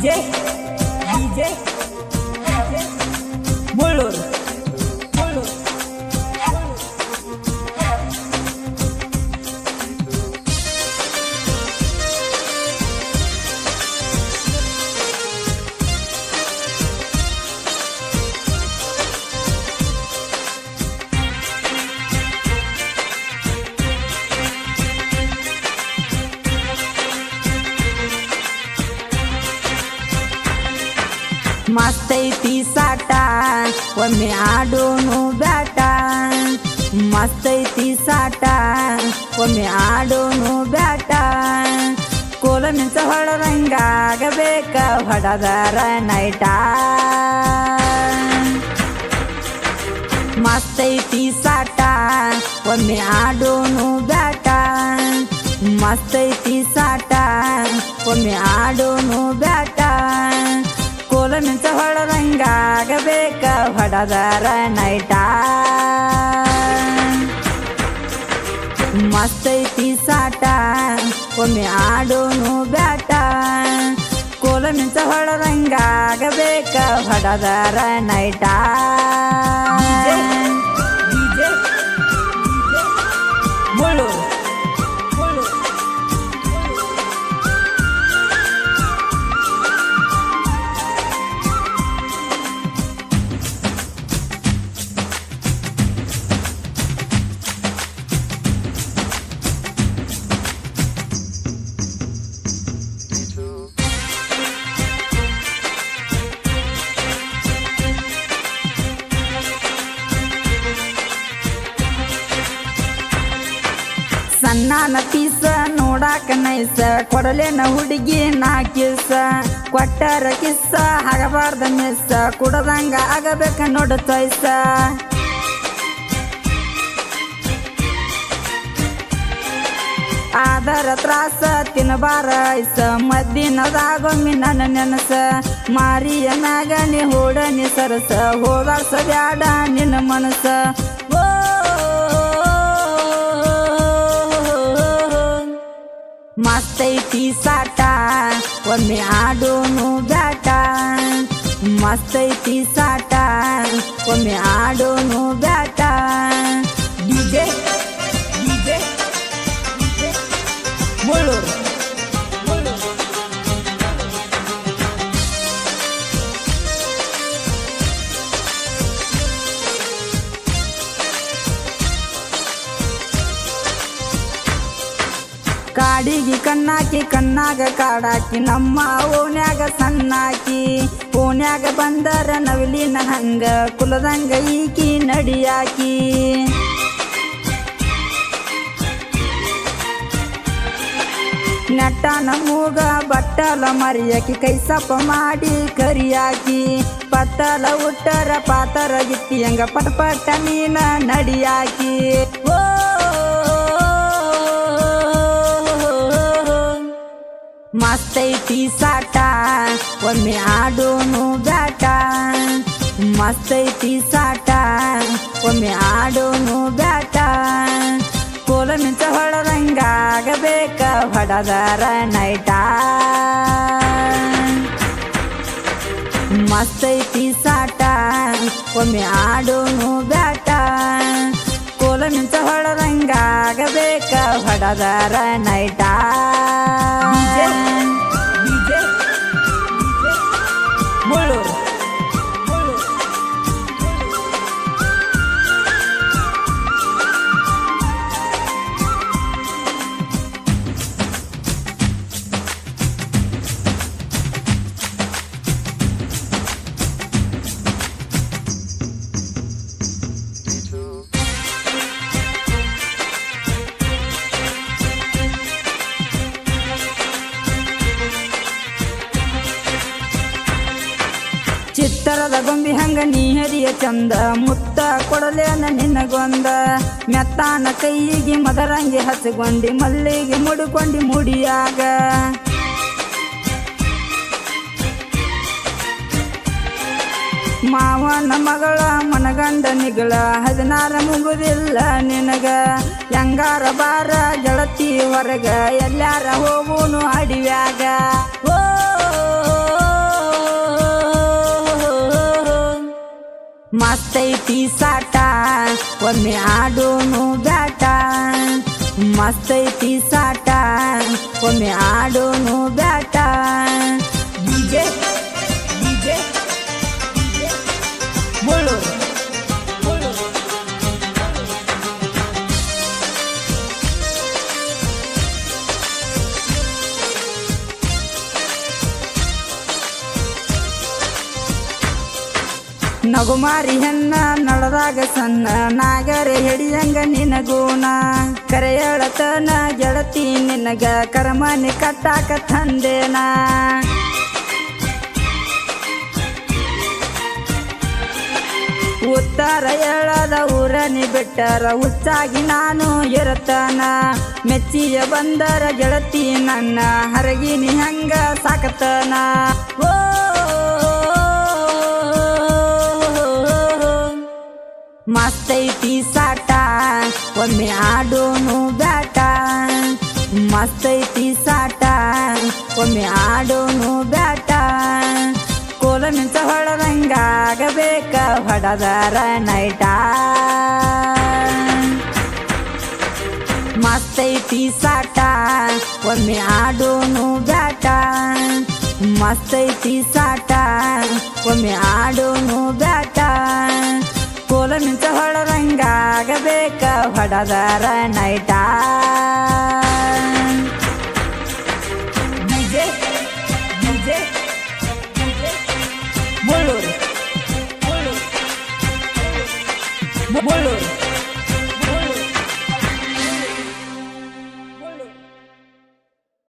DJ, DJ, DJ, Mulur. ಮಸ್ತೈತಿ ಸಾಟ, ಒಮ್ಮೆ ಆಡೋನು ಬ್ಯಾಟ. ಮಸ್ತೈತಿ ಸಾಟ, ಒಮ್ಮೆ ಆಡೋನು ಬ್ಯಾಟ. ಕೋಲ ಮಿಂಚ ಹೊಳದಂಗಾಗಬೇಕ, ಹೊಡದರ ನೈಟ. ಮಸ್ತೈತಿ ಸಾಟ, ಒಮ್ಮೆ ಆಡೋನು ಬ್ಯಾಟ. ಮಸ್ತೈತಿ ಸಾಟ, ಒಮ್ಮೆ ಆಡೋನು ಬ್ಯಾಟ. ಮಿಂಚ ಹೊಳದಂಗಾಗಬೇಕ ಹೊಡದರ ನೈಟ. ಮಸ್ತೈತಿ ಸಾಟ, ಒಮ್ಮೆ ಆಡೋನು ಬ್ಯಾಟ. ಕೋಲ ಮಿಂಚ ಹೊಳದಂಗಾಗಬೇಕ ಹೊಡದರ ನೈಟ. ಮುಳ್ಳೂರು ಸಣ್ಣನ ಪೀಸ, ನೋಡಾಕ ನೈಸ. ಕೊಡಲೇನ ಹುಡುಗಿ, ನಾ ಕಿಸ. ಕೊಟ್ಟರ ಕಿಸ್ಸ, ಆಗಬಾರ್ದ ಮಿಸ್ಸ. ಕುಡದಂಗ ಆಗಬೇಕ ನೋಡ ತೊಯ್ಸ ಆದರ ತ್ರಾಸ ತಿನ್ನಬಾರ ಐಸ. ಮದ್ದಿನದಾಗೊಮ್ಮಿ ನನ್ನ ನೆನಸ. ಮಾರಿಯ ಮ್ಯಾಗ ನೀ ಹೂಡನಿ ಸರಸ. ಹೋಗಾಡ್ಸ ಬ್ಯಾಡ ನಿನ್ನ ಮನಸ. ಮಸ್ತೈತಿ ಸಾಟ ಒಮ್ಮೆ ಆಡೋನು ಬ್ಯಾಟ. ಮಸ್ತೈತಿ ಸಾಟ ಒಮ್ಮೆ ಆಡೋನು ಬ್ಯಾಟ. ಕಾಡಿಗೆ ಕಣ್ಣಾಕಿ, ಕಣ್ಣಾಗ ಕಾಡಾಕಿ, ನಮ್ಮ ಓನ್ಯಾಗ ಸಣ್ಣಾಕಿ. ಓನ್ಯಾಗ ಬಂದರ ನವಿಲಿನ ಹಂಗ, ಕುಲದಂಗ ಈಕಿ ನಡಿಯಾಕಿ. ನಟ್ಟ ಮೂಗ ಬಟ್ಟಲ ಮರಿಯಾಕಿ, ಕೈಸಪ್ಪ ಮಾಡಿ ಕರಿಯಾಕಿ. ಪತ್ತಲ ಉಟ್ಟರ ಪಾತರ ಗಿತ್ತಿ ಹಂಗ ಪಟ ಪಟ್ಟ ನೀನ ನಡಿಯಾಕಿ. ಓ ಮಸ್ತೈತಿ ಸಾಟ, ಒಮ್ಮೆ ಆಡೋನು ಬ್ಯಾಟ. ಮಸ್ತೈತಿ ಸಾಟ, ಒಮ್ಮೆ ಆಡೋನು ಬ್ಯಾಟ. ಕೋಲ ಮಿಂಚ ಹೊಳದಂಗಾಗಬೇಕ ಹೊಡದರ ನೈಟ. ಮಸ್ತೈತಿ ಸಾಟ, ಒಮ್ಮೆ ಆಡೋನು ಬ್ಯಾಟ. ಕೋಲ ಮಿಂಚ ಹೊಳದಂಗಾಗಬೇಕ ಹೊಡದರ ನೈಟ. ಚಿತ್ತರದ ಗೊಂಬಿ ಹಂಗ ನೀ ಹರಿಯ ಚಂದ. ಮುತ್ತ ಕೊಡಲೇನ ನಿನಗೊಂದ. ಮೆತ್ತಾನ ಕೈಯಿಗೆ ಮದರಂಗಿ ಹಸಗೊಂಡಿ, ಮಲ್ಲಿಗೆ ಮುಡುಕೊಂಡಿ ಮುಡಿಯಾಗ. ಮಾವನ ಮಗಳ ಮನಗಂಡ ನಿಗಳ, ಹದಿನಾರ ಮುಗುದಿಲ್ಲ ನಿನಗ. ಹೆಂಗಾರ ಬಾರ ಗೆಳತಿ ಹೊರಗ ಎಲ್ಲಾರ ಹೋಗುನು ಅಡಿವ್ಯಾಗ. ಮಸ್ತೈತಿ ಸಾಟ ಒಮ್ಮೆ ಆಡೋನು ಬ್ಯಾಟ ಮಸ್ತೈತಿ ಸಾಟ ಒಮ್ಮೆ ಆಡೋನು ಬ್ಯಾಟ ಡಿಜೆ ಡಿಜೆ ನಗುಮಾರಿ ಹೆಣ್ಣ ನಳದಾಗ ಸಣ್ಣ, ನಾಗರೆ ಹಿಡಿಯಂಗ ನಿನಗೂನ ಕರೆಯಳತನ ಗೆಳತಿ ನಿನಗ, ಕರಮನಿ ಕಟ್ಟಾಕ ತಂದೇನ ಉತ್ತರ ಹೇಳದ ಊರನಿ ಬಿಟ್ಟರ, ಹುಚ್ಚಾಗಿ ನಾನು ಇರತನ. ಮೆಚ್ಚಿಯ ಬಂದರ ಗೆಳತಿ ನನ್ನ, ಹರಗಿನಿ ಹಂಗ ಸಾಕತನ. ಓ ಮಸ್ತೈತಿ ಸಾಟ, ಒಮ್ಮೆ ಆಡೋನು ಬ್ಯಾಟ. ಮಸ್ತೈತಿ ಸಾಟ, ಒಮ್ಮೆ ಆಡೋನು ಬ್ಯಾಟ. ಕೋಲ ಮಿಂಚ ಹೊಡದಂಗಾಗಬೇಕ ಹೊಡೆದರ ನೈಟ. ಮಸ್ತೈತಿ ಸಾಟ, ಒಮ್ಮೆ ಆಡೋನು ಬ್ಯಾಟ. ಮಸ್ತೈತಿ ಸಾಟ, ಒಮ್ಮೆ ಆಡೋನು ಬ್ಯಾಟ. ಮಿಂಚ ಹೊಡೆದಂಗಾಗಬೇಕ ಹೊಡದಾರ ನೈಟ.